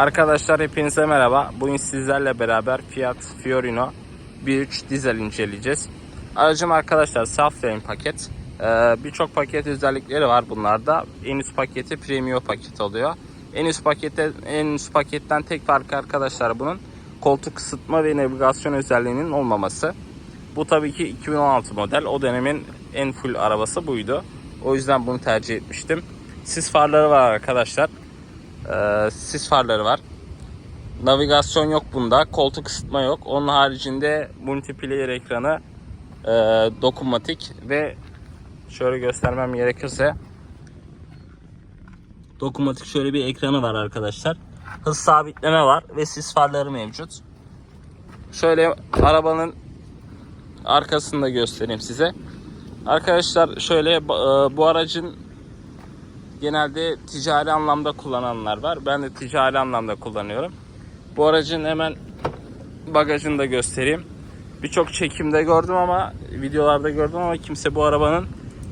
Arkadaşlar hepinize merhaba. Bugün sizlerle beraber Fiat Fiorino 1.3 dizel inceleyeceğiz. Aracım arkadaşlar Saflane paket. Ee, Birçok paket özellikleri var bunlarda. En üst paketi Premium paket oluyor. En üst pakette en üst paketten tek farkı arkadaşlar bunun koltuk ısıtma ve navigasyon özelliğinin olmaması. Bu tabii ki 2016 model. O dönemin en full arabası buydu. O yüzden bunu tercih etmiştim. Sis farları var arkadaşlar. Ee, sis farları var. Navigasyon yok bunda. Koltuk ısıtma yok. Onun haricinde multiplayer ekranı e, dokunmatik ve şöyle göstermem gerekirse dokunmatik şöyle bir ekranı var arkadaşlar. Hız sabitleme var ve sis farları mevcut. Şöyle arabanın arkasını da göstereyim size. Arkadaşlar şöyle e, bu aracın genelde ticari anlamda kullananlar var. Ben de ticari anlamda kullanıyorum. Bu aracın hemen bagajını da göstereyim. Birçok çekimde gördüm ama videolarda gördüm ama kimse bu arabanın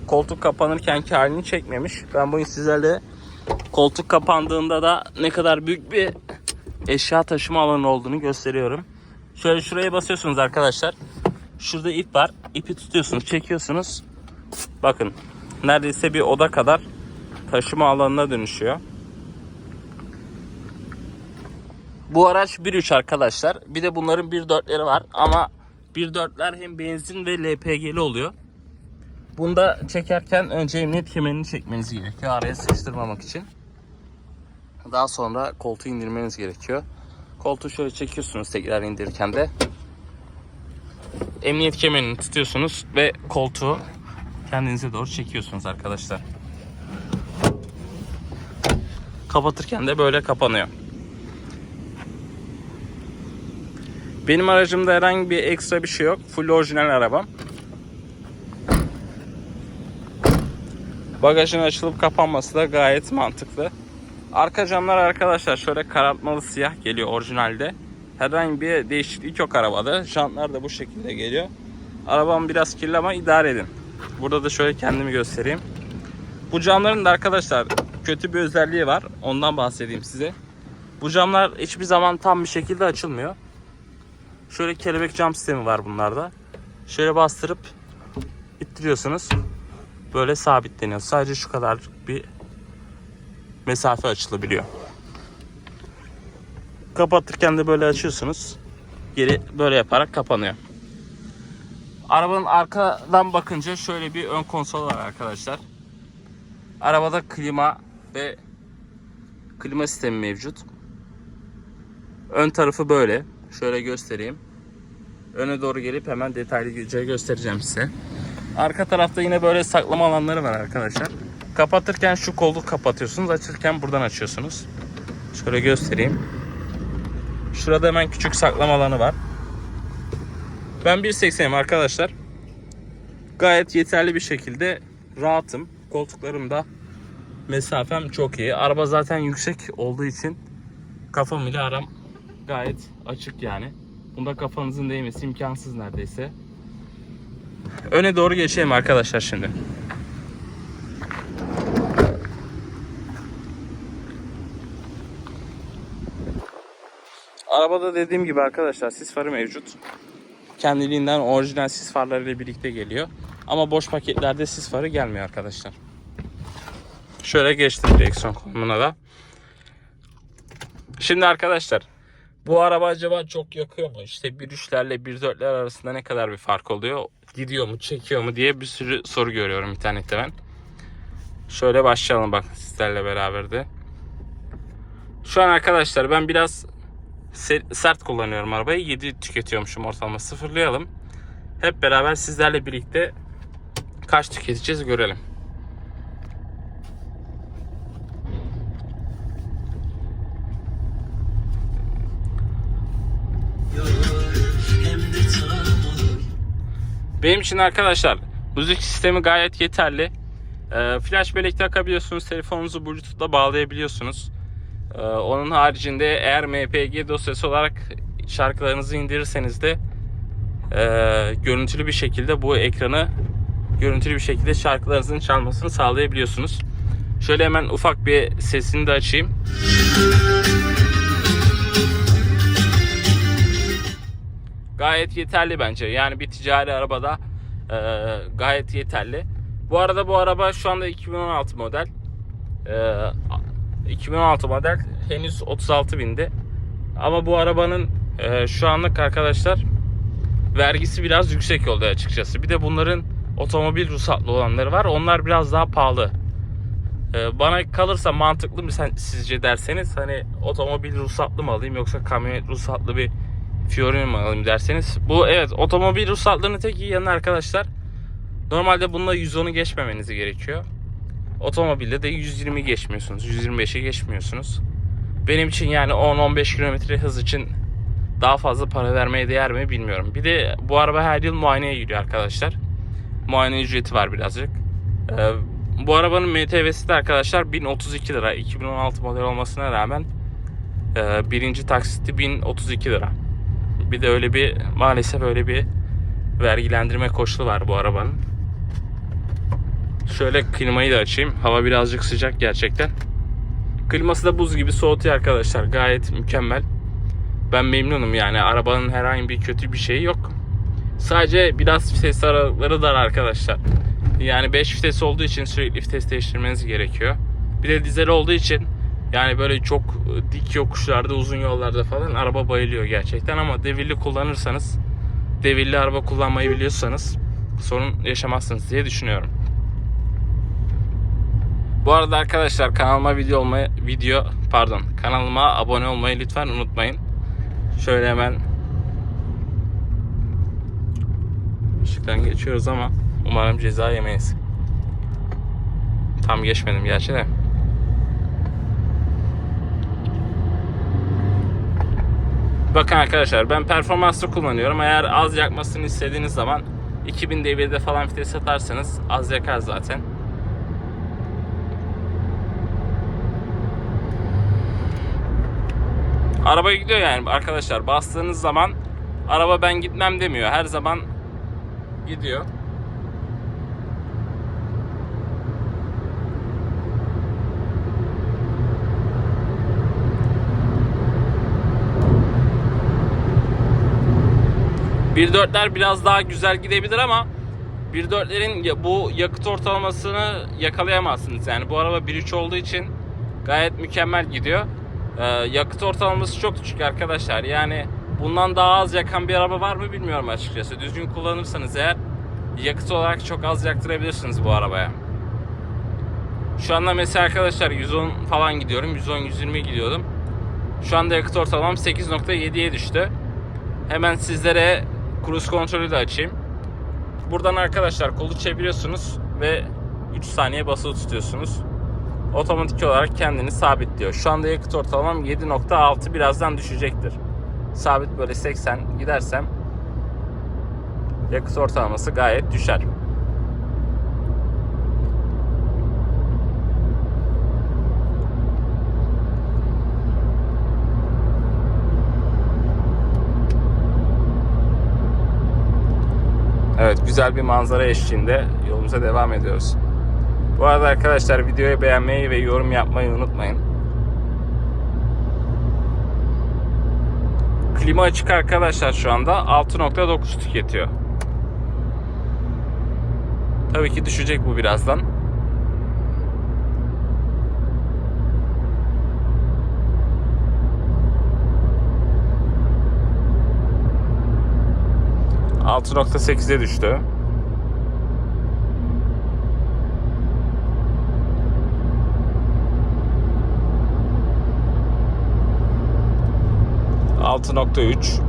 koltuk kapanırkenki halini çekmemiş. Ben bugün sizlerle koltuk kapandığında da ne kadar büyük bir eşya taşıma alanı olduğunu gösteriyorum. Şöyle şuraya basıyorsunuz arkadaşlar. Şurada ip var. İpi tutuyorsunuz, çekiyorsunuz. Bakın neredeyse bir oda kadar taşıma alanına dönüşüyor. Bu araç 1.3 arkadaşlar. Bir de bunların 1.4'leri var ama 1.4'ler hem benzin ve LPG'li oluyor. Bunda çekerken önce emniyet kemerini çekmeniz gerekiyor araya sıkıştırmamak için. Daha sonra koltuğu indirmeniz gerekiyor. Koltuğu şöyle çekiyorsunuz tekrar indirirken de. Emniyet kemerini tutuyorsunuz ve koltuğu kendinize doğru çekiyorsunuz arkadaşlar. Kapatırken de böyle kapanıyor. Benim aracımda herhangi bir ekstra bir şey yok. Full orijinal arabam. Bagajın açılıp kapanması da gayet mantıklı. Arka camlar arkadaşlar şöyle karartmalı siyah geliyor orijinalde. Herhangi bir değişiklik yok arabada. Jantlar da bu şekilde geliyor. Arabam biraz kirli ama idare edin. Burada da şöyle kendimi göstereyim. Bu camların da arkadaşlar kötü bir özelliği var. Ondan bahsedeyim size. Bu camlar hiçbir zaman tam bir şekilde açılmıyor. Şöyle kelebek cam sistemi var bunlarda. Şöyle bastırıp ittiriyorsunuz. Böyle sabitleniyor. Sadece şu kadar bir mesafe açılabiliyor. Kapatırken de böyle açıyorsunuz. Geri böyle yaparak kapanıyor. Arabanın arkadan bakınca şöyle bir ön konsol var arkadaşlar. Arabada klima ve klima sistemi mevcut. Ön tarafı böyle. Şöyle göstereyim. Öne doğru gelip hemen detaylı güce göstereceğim size. Arka tarafta yine böyle saklama alanları var arkadaşlar. Kapatırken şu kolu kapatıyorsunuz. Açırken buradan açıyorsunuz. Şöyle göstereyim. Şurada hemen küçük saklama alanı var. Ben 1.80'im arkadaşlar. Gayet yeterli bir şekilde rahatım. Koltuklarımda mesafem çok iyi. Araba zaten yüksek olduğu için kafam ile aram gayet açık yani. Bunda kafanızın değmesi imkansız neredeyse. Öne doğru geçelim arkadaşlar şimdi. Arabada dediğim gibi arkadaşlar sis farı mevcut. Kendiliğinden orijinal sis farlarıyla birlikte geliyor. Ama boş paketlerde sis farı gelmiyor arkadaşlar. Şöyle geçtim direksiyon konumuna da. Şimdi arkadaşlar bu araba acaba çok yakıyor mu? İşte 1.3'lerle 1.4'ler arasında ne kadar bir fark oluyor? Gidiyor mu, çekiyor mu diye bir sürü soru görüyorum internette ben. Şöyle başlayalım bak sizlerle beraber de. Şu an arkadaşlar ben biraz se- sert kullanıyorum arabayı. 7 tüketiyormuşum ortalama. Sıfırlayalım. Hep beraber sizlerle birlikte kaç tüketeceğiz görelim. Benim için arkadaşlar müzik sistemi gayet yeterli. Ee, flash bellek takabiliyorsunuz. Telefonunuzu Bluetooth'la bağlayabiliyorsunuz. Ee, onun haricinde eğer MPG dosyası olarak şarkılarınızı indirirseniz de e, görüntülü bir şekilde bu ekranı görüntülü bir şekilde şarkılarınızın çalmasını sağlayabiliyorsunuz. Şöyle hemen ufak bir sesini de açayım. Gayet yeterli bence. Yani bir ticari arabada e, gayet yeterli. Bu arada bu araba şu anda 2016 model. E, 2016 model henüz 36 bindi. Ama bu arabanın e, şu anlık arkadaşlar vergisi biraz yüksek oldu açıkçası. Bir de bunların otomobil ruhsatlı olanları var. Onlar biraz daha pahalı. Ee, bana kalırsa mantıklı mı sen, sizce derseniz hani otomobil ruhsatlı mı alayım yoksa kamyonet ruhsatlı bir Fiorino mu alayım derseniz. Bu evet otomobil ruhsatlarının tek iyi yanı arkadaşlar. Normalde bununla 110'u geçmemeniz gerekiyor. Otomobilde de 120 geçmiyorsunuz. 125'i geçmiyorsunuz. Benim için yani 10-15 kilometre hız için daha fazla para vermeye değer mi bilmiyorum. Bir de bu araba her yıl muayeneye giriyor arkadaşlar. Muayene ücreti var birazcık. Ee, bu arabanın MTV'si de arkadaşlar 1032 lira. 2016 model olmasına rağmen e, birinci taksiti 1032 lira. Bir de öyle bir maalesef öyle bir vergilendirme koşulu var bu arabanın. Şöyle klimayı da açayım. Hava birazcık sıcak gerçekten. Kliması da buz gibi soğutuyor arkadaşlar. Gayet mükemmel. Ben memnunum yani. Arabanın herhangi bir kötü bir şeyi yok. Sadece biraz vites aralıkları dar arkadaşlar. Yani 5 vites olduğu için sürekli vites değiştirmeniz gerekiyor. Bir de dizel olduğu için yani böyle çok dik yokuşlarda, uzun yollarda falan araba bayılıyor gerçekten ama devirli kullanırsanız, devirli araba kullanmayı biliyorsanız sorun yaşamazsınız diye düşünüyorum. Bu arada arkadaşlar kanalıma video olmayı video pardon kanalıma abone olmayı lütfen unutmayın. Şöyle hemen ışıktan geçiyoruz ama umarım ceza yemeyiz. Tam geçmedim gerçi de. Bakın arkadaşlar ben performanslı kullanıyorum. Eğer az yakmasını istediğiniz zaman 2000 devirde falan vites atarsanız az yakar zaten. Araba gidiyor yani arkadaşlar. Bastığınız zaman araba ben gitmem demiyor. Her zaman gidiyor. Bir dörtler biraz daha güzel gidebilir ama 1.4'lerin bu yakıt ortalamasını yakalayamazsınız. Yani bu araba 1.3 olduğu için gayet mükemmel gidiyor. Ee, yakıt ortalaması çok düşük arkadaşlar. Yani bundan daha az yakan bir araba var mı bilmiyorum açıkçası. Düzgün kullanırsanız eğer yakıt olarak çok az yaktırabilirsiniz bu arabaya. Şu anda mesela arkadaşlar 110 falan gidiyorum. 110-120 gidiyordum. Şu anda yakıt ortalamam 8.7'ye düştü. Hemen sizlere cruise kontrolü de açayım. Buradan arkadaşlar kolu çeviriyorsunuz ve 3 saniye basılı tutuyorsunuz. Otomatik olarak kendini sabitliyor. Şu anda yakıt ortalamam 7.6 birazdan düşecektir. Sabit böyle 80 gidersem yakıt ortalaması gayet düşer. Evet güzel bir manzara eşliğinde yolumuza devam ediyoruz. Bu arada arkadaşlar videoyu beğenmeyi ve yorum yapmayı unutmayın. Klima açık arkadaşlar şu anda 6.9 tüketiyor. Tabii ki düşecek bu birazdan. Altı nokta sekize düştü. Altı nokta üç.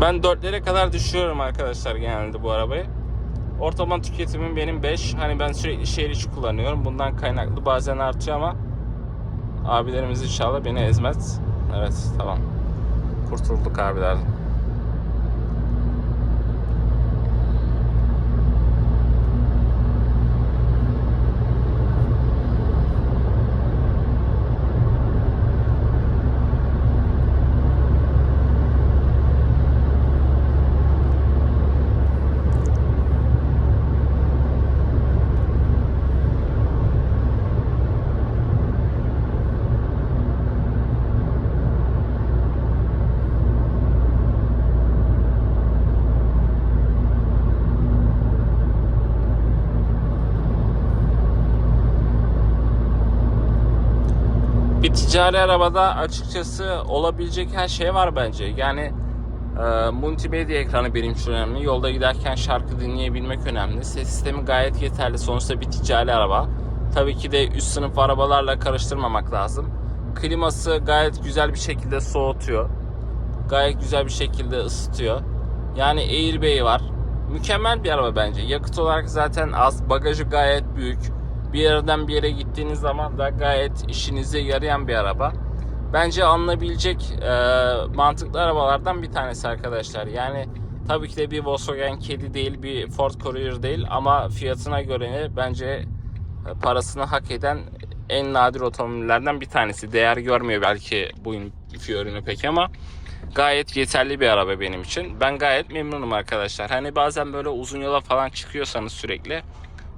Ben dörtlere kadar düşüyorum arkadaşlar genelde bu arabayı. Ortalama tüketimim benim 5. Hani ben sürekli şehir içi kullanıyorum. Bundan kaynaklı bazen artıyor ama abilerimiz inşallah beni ezmez. Evet tamam. Kurtulduk abilerden. Ticari arabada açıkçası olabilecek her şey var bence. Yani e, multimedya ekranı benim için önemli. Yolda giderken şarkı dinleyebilmek önemli. Ses sistemi gayet yeterli. Sonuçta bir ticari araba. Tabii ki de üst sınıf arabalarla karıştırmamak lazım. Kliması gayet güzel bir şekilde soğutuyor. Gayet güzel bir şekilde ısıtıyor. Yani airbag'i var. Mükemmel bir araba bence. Yakıt olarak zaten az. Bagajı gayet büyük. Bir yerden bir yere gittiğiniz zaman da gayet işinize yarayan bir araba. Bence alınabilecek e, mantıklı arabalardan bir tanesi arkadaşlar. Yani tabii ki de bir Volkswagen Caddy değil, bir Ford Courier değil ama fiyatına göre bence e, parasını hak eden en nadir otomobillerden bir tanesi. Değer görmüyor belki bu ürünü pek ama gayet yeterli bir araba benim için. Ben gayet memnunum arkadaşlar. Hani bazen böyle uzun yola falan çıkıyorsanız sürekli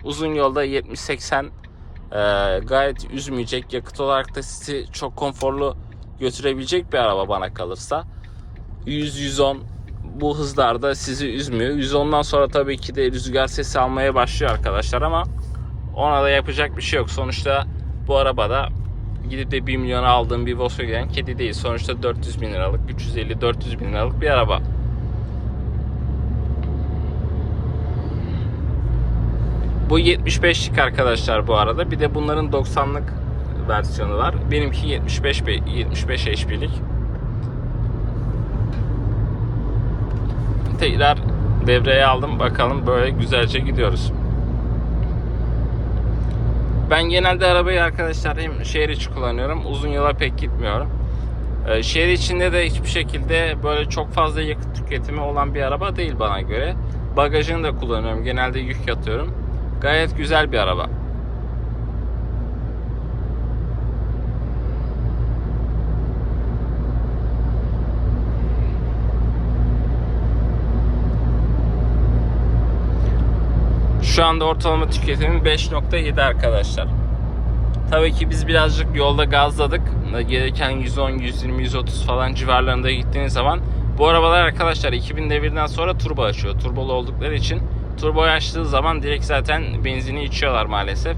uzun yolda 70-80 e, gayet üzmeyecek. Yakıt olarak da sizi çok konforlu götürebilecek bir araba bana kalırsa. 100-110 bu hızlarda sizi üzmüyor. 110'dan sonra tabii ki de rüzgar sesi almaya başlıyor arkadaşlar ama ona da yapacak bir şey yok. Sonuçta bu arabada gidip de 1 milyona aldığım bir Volkswagen kedi değil. Sonuçta 400 bin liralık, 350-400 bin liralık bir araba. Bu 75'lik arkadaşlar bu arada. Bir de bunların 90'lık versiyonu var. Benimki 75 be- 75 HP'lik. Tekrar devreye aldım. Bakalım böyle güzelce gidiyoruz. Ben genelde arabayı arkadaşlar hem şehir içi kullanıyorum. Uzun yola pek gitmiyorum. Ee, şehir içinde de hiçbir şekilde böyle çok fazla yakıt tüketimi olan bir araba değil bana göre. Bagajını da kullanıyorum. Genelde yük yatıyorum. Gayet güzel bir araba. Şu anda ortalama tüketimim 5.7 arkadaşlar. Tabii ki biz birazcık yolda gazladık. Gereken 110, 120, 130 falan civarlarında gittiğiniz zaman bu arabalar arkadaşlar 2000 devirden sonra turbo açıyor. Turbolu oldukları için turbo açtığı zaman direkt zaten benzini içiyorlar maalesef.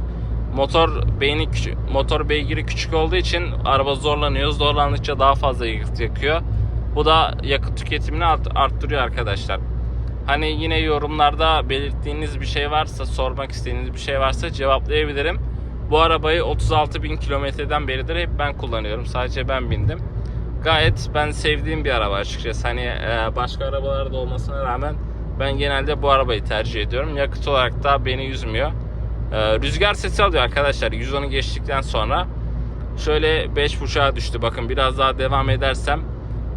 Motor beyni motor beygiri küçük olduğu için araba zorlanıyor. Zorlandıkça daha fazla yakıt yakıyor. Bu da yakıt tüketimini art- arttırıyor arkadaşlar. Hani yine yorumlarda belirttiğiniz bir şey varsa, sormak istediğiniz bir şey varsa cevaplayabilirim. Bu arabayı 36 bin kilometreden beridir hep ben kullanıyorum. Sadece ben bindim. Gayet ben sevdiğim bir araba açıkçası. Hani e, başka arabalarda olmasına rağmen ben genelde bu arabayı tercih ediyorum. Yakıt olarak da beni üzmüyor. E, Rüzgar sesi alıyor arkadaşlar 110'u geçtikten sonra. Şöyle 5.5'a düştü. Bakın biraz daha devam edersem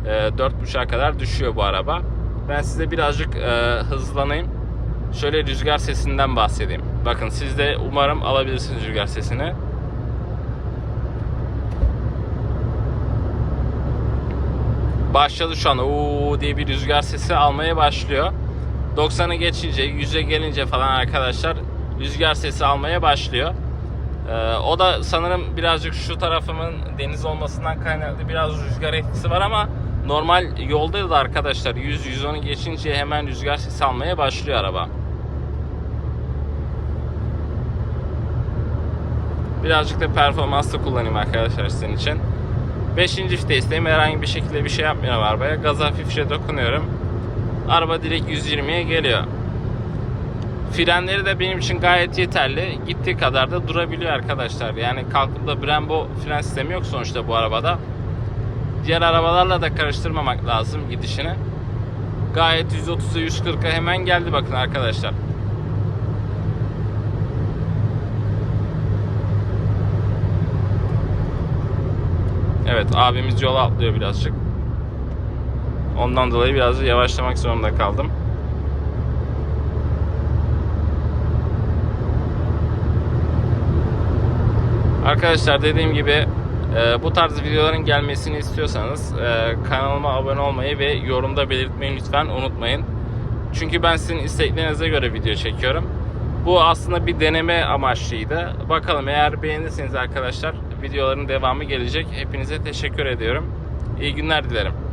e, 4.5'a kadar düşüyor bu araba. Ben size birazcık e, hızlanayım. Şöyle rüzgar sesinden bahsedeyim. Bakın siz de umarım alabilirsiniz rüzgar sesini. Başladı şu an uuu diye bir rüzgar sesi almaya başlıyor. 90'ı geçince 100'e gelince falan arkadaşlar rüzgar sesi almaya başlıyor. Ee, o da sanırım birazcık şu tarafımın deniz olmasından kaynaklı biraz rüzgar etkisi var ama normal yolda da arkadaşlar 100-110'u geçince hemen rüzgar sesi almaya başlıyor araba. Birazcık da performanslı kullanayım arkadaşlar sizin için. 5. vitesteyim. Herhangi bir şekilde bir şey yapmıyorum arabaya. Gaza hafifçe dokunuyorum. Araba direkt 120'ye geliyor. Frenleri de benim için gayet yeterli. Gittiği kadar da durabiliyor arkadaşlar. Yani kalkıp da Brembo fren sistemi yok sonuçta bu arabada. Diğer arabalarla da karıştırmamak lazım gidişini. Gayet 130'a 140'a hemen geldi bakın arkadaşlar. Evet abimiz yola atlıyor birazcık. Ondan dolayı biraz yavaşlamak zorunda kaldım. Arkadaşlar dediğim gibi e, bu tarz videoların gelmesini istiyorsanız e, kanalıma abone olmayı ve yorumda belirtmeyi lütfen unutmayın. Çünkü ben sizin isteklerinize göre video çekiyorum. Bu aslında bir deneme amaçlıydı. Bakalım eğer beğenirseniz arkadaşlar videoların devamı gelecek. Hepinize teşekkür ediyorum. İyi günler dilerim.